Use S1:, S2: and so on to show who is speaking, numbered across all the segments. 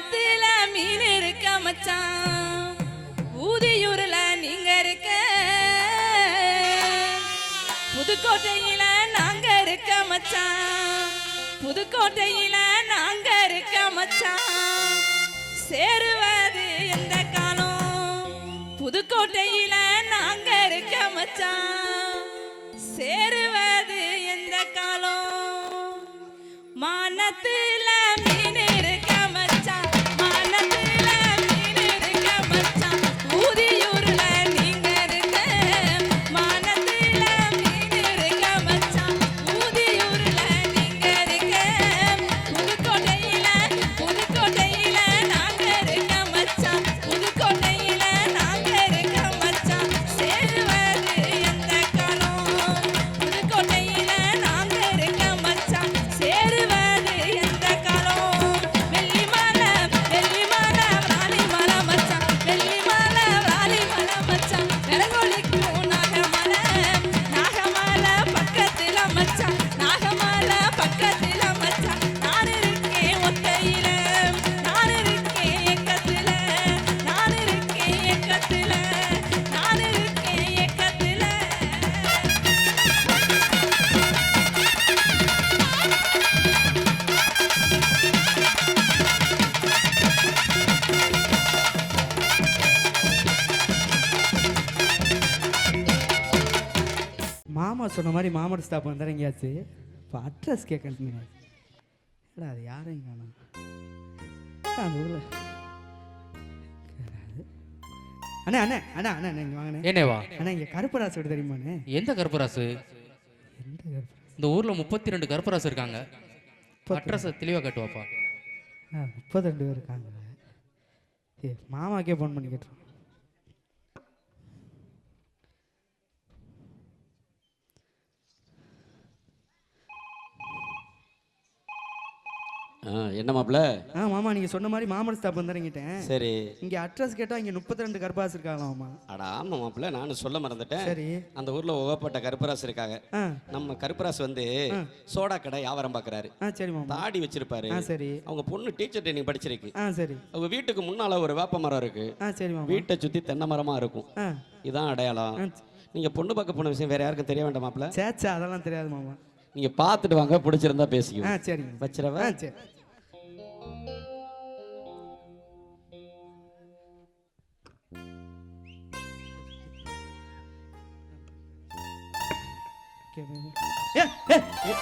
S1: மனத்துல மீன் இருக்க மச்சான். ஊதியூர்ல நீங்க இருக்க. புதுக்கோட்டையில நாங்க இருக்க மச்சான். புதுக்கோட்டையில நாங்க இருக்க மச்சான். சேருவது எந்த காலம்? புதுக்கோட்டையில நாங்க இருக்க மச்சான். சேருவது எந்த காலம்? மானத்தில்
S2: மாதிரி மாமட் ஸ்டாப் வந்தார் எங்கேயாச்சு? இப்போ அட்ரஸ் கேட்கணுங்க இல்லை அது யாரையும் காணும் அந்த ஊரில்? அண்ணே அண்ணே அண்ணா அண்ணா இங்கே வாங்கண்ணே
S3: என்னேவா?
S2: அண்ணா இங்கே கருப்பராசு விட தெரியுமாண்ணே
S3: எந்த கருப்பராசு?
S2: எந்த
S3: இந்த ஊர்ல முப்பத்தி ரெண்டு கருப்பராசு இருக்காங்க. அட்ரஸ் தெளிவா கட்டுவாப்பா.
S2: ஆ முப்பது ரெண்டு பேர் இருக்காங்க. மாமாக்கே ஃபோன் பண்ணி கேட்டுருவோம்.
S4: என்ன மாப்பிள்ள
S2: ஆ மாமா நீங்கள் சொன்ன மாதிரி மாமட் ஸ்டாப் வந்துறங்கிட்டேன்
S4: சரி.
S2: இங்கே அட்ரஸ் கேட்டால் இங்கே முப்பத்தி ரெண்டு கருப்பாசு இருக்காங்களாம் மாமா.
S4: அட ஆமா மாப்பிள்ள நானும் சொல்ல மறந்துட்டேன்.
S2: சரி.
S4: அந்த ஊர்ல உகப்பட்ட கருப்பராசு இருக்காங்க. நம்ம கருப்பராசு வந்து சோடா கடை வியாபாரம் பார்க்கறாரு
S2: ஆ சரி மாமா.
S4: தாடி வச்சிருப்பாரு.
S2: ஆ சரி.
S4: அவங்க பொண்ணு டீச்சர் ட்ரைனிங் படிச்சிருக்கு.
S2: ஆ சரி.
S4: அவங்க வீட்டுக்கு முன்னால ஒரு வேப்ப மரம் இருக்கு.
S2: ஆ சரி மாமா.
S4: வீட்டை சுத்தி தென்னை மரமா இருக்கும். இதான் அடையாளம். நீங்க பொண்ணு பார்க்க போன விஷயம் வேற யாருக்கும் தெரிய வேண்டாம் மாப்பிள்ள
S2: சேச்சா அதெல்லாம் தெரியாது மாமா.
S4: நீங்க பார்த்துட்டு வாங்க பிடிச்சிருந்தா
S2: ஆ
S4: பேசிக்குவோம்
S2: சரிங்க.
S4: வச்சிரவா
S2: ஆ சரி. ஏ, ஏ, ஏ,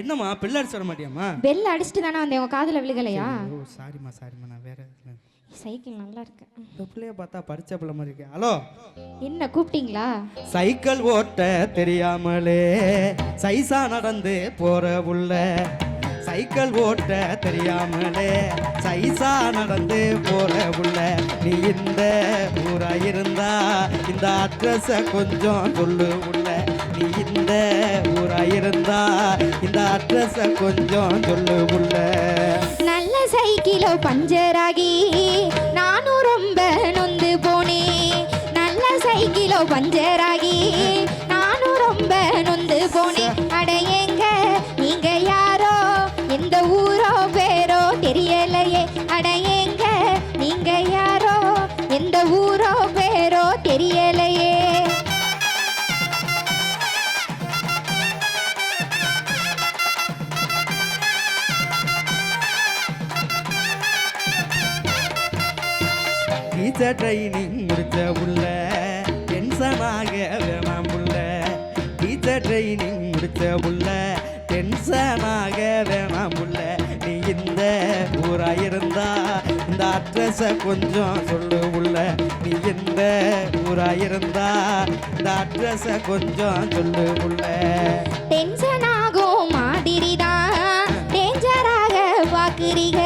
S2: என்னம்மா பிள்ளாடி சொல்ல மாட்டியாம்மா?
S5: பெல் அடிச்சுட்டு தானே வந்தேன் உன் காதுல விழுகலையா?
S2: ஓ சாரிம்மா சாரிம்மா நான் வேற இதுல-
S5: சைக்கிள் நல்லா இருக்கு
S2: இந்த பிள்ளைய பார்த்தா படிச்ச பிள்ளை மாதிரி இருக்கு. ஹலோ?
S5: என்ன கூப்பிட்டீங்களா?
S2: சைக்கிள் ஓட்ட தெரியாமலே சைசா நடந்து போற உள்ள. சைக்கிள் ஓட்ட தெரியாமலே சைசா நடந்து போற உள்ள. நீ இந்த ஊரா இருந்தா இந்த அட்ரஸ கொஞ்சம் சொல்லு உள்ள. நீ இந்த ஊரா இருந்தா இந்த அட்ரஸ கொஞ்சம் சொல்லு உள்ள.
S5: கிலோ பஞ்சராகி நானும் ரொம்ப நொந்து போனேன் நல்ல சைக்கிளோ பஞ்சர்
S2: டீச்சர் ட்ரைனிங் முடிச்ச உள்ள டென்ஷனாக வேணாம் உள்ள. டீச்சர் ட்ரைனிங் முடிச்ச உள்ள டென்ஷனாக வேணாம் உள்ள. நீ இந்த ஊரா இருந்தா இந்த அட்ரஸ கொஞ்சம் சொல்லு உள்ள. நீ இந்த ஊரா இருந்தா இந்த அட்ரஸ கொஞ்சம் சொல்லு உள்ள.
S5: டென்ஷன் ஆகும் மாதிரி டேஞ்சராக பார்க்குறீங்க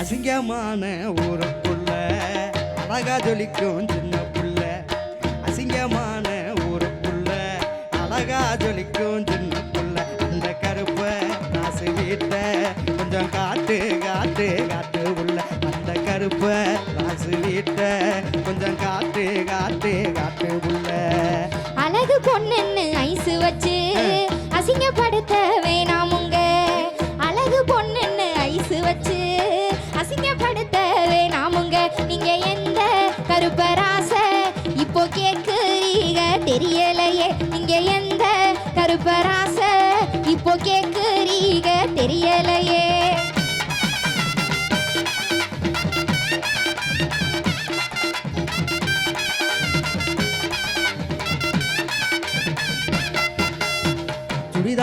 S2: அசிங்கமான ஊருக்குள்ள அழகா ஜொலிக்கும் சின்ன புள்ள. அசிங்கமான ஊருக்குள்ள அழகா ஜொலிக்கும் சின்ன புள்ள. அந்த கருப்ப காசு வீட்ட கொஞ்சம் காட்டு காட்டு காட்டு உள்ள. அந்த கருப்ப காசு வீட்ட கொஞ்சம் காட்டு காட்டு காட்டு உள்ள.
S5: அழகு பொண்ணுன்னு ஐசு வச்சு அசிங்கப்படுத்த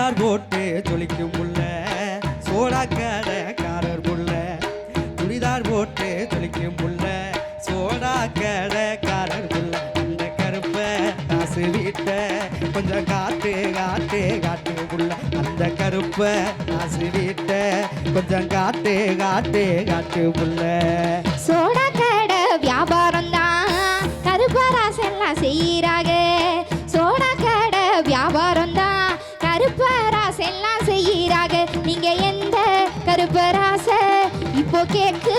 S2: சோலார் போட்டு ஜொலிக்கும் புள்ள சோடா கடைக்காரர் புள்ள சுடிதார் போட்டு ஜொலிக்கும் புள்ள சோடா கடைக்காரர் புள்ள அந்த கருப்பை காசு வீட்ட கொஞ்சம் காட்டு காட்டு காட்டு புள்ள அந்த கருப்பை காசு வீட்ட கொஞ்சம் காட்டு காட்டு காட்டு புள்ள
S5: சோடா கடை வியாபாரம் தான் கருப்பாராசெல்லாம் செய்யறாங்க. இப்போ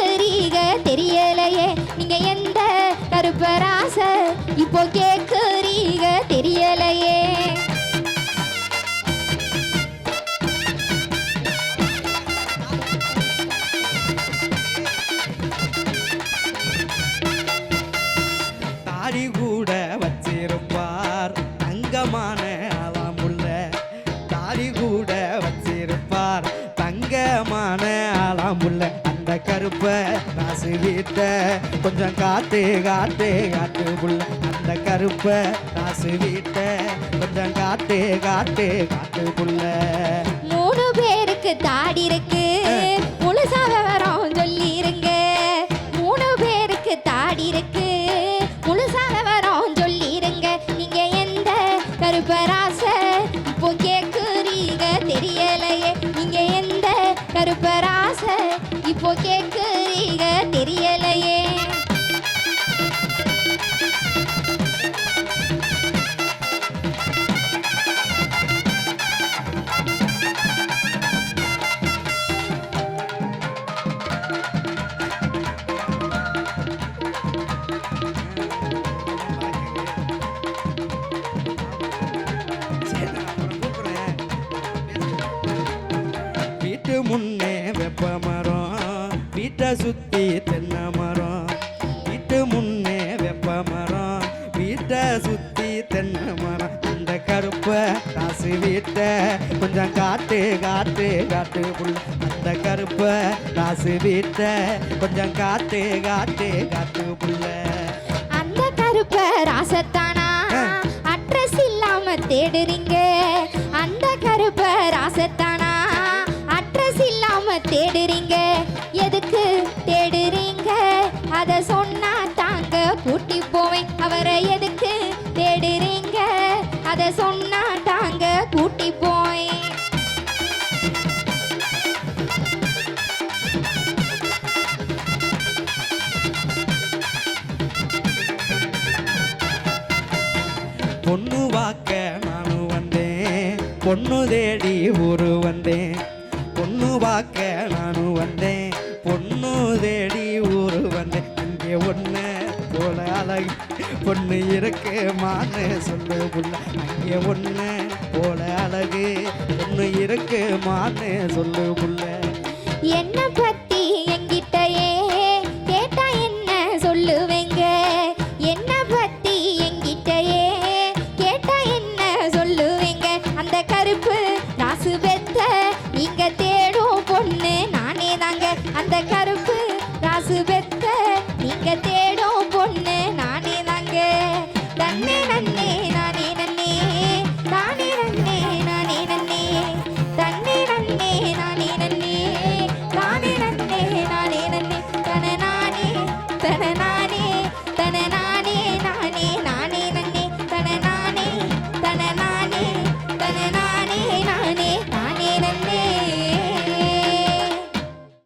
S2: வீட்ட கொஞ்சம் காட்டு காட்டு காட்டு புள்ள அந்த கருப்ப ராசு வீட்ட. கொஞ்சம் காட்டு காட்டு காட்டு புள்ள
S5: மூணு பேருக்கு தாடி இருக்கு. முழுசா விவரம்
S2: சுத்தி தென்னை மரம் வீட்டு முன்னே வெப்ப மரம். வீட்டை சுத்தி தென்னை மரம் அந்த கருப்ப காசு வீட்டை கொஞ்சம் காட்டு காட்டு காட்டு புள்ள அந்த கருப்ப காசு வீட்டை கொஞ்சம் காட்டு காட்டு காட்டு புள்ள
S5: அந்த கருப்ப ராசத்தானா? அட்ரஸ் இல்லாம தேடுறீங்க. அந்த கருப்ப ராசத்தானா? அட்ரஸ் இல்லாம தேடுறீங்க. தாண்டி போவேன் அவரை எதுக்கு தேடுறீங்க? அத சொன்னா தாங்க கூட்டி போய்.
S2: பொண்ணு வாக்க நானும் வந்தேன். பொண்ணு தேடி ஊரு வந்தேன். பொண்ணு வாக்க நானும் வந்தேன். பொண்ணு தேடி ஊரு வந்தேன். இங்கே ஒன்று பொண்ணு இருக்கு மானு சொல்லு புள்ள அங்கே ஒன்று போல அழகு பொண்ணு இருக்கு மானு சொல்லு புள்ள
S5: என்ன பத்தி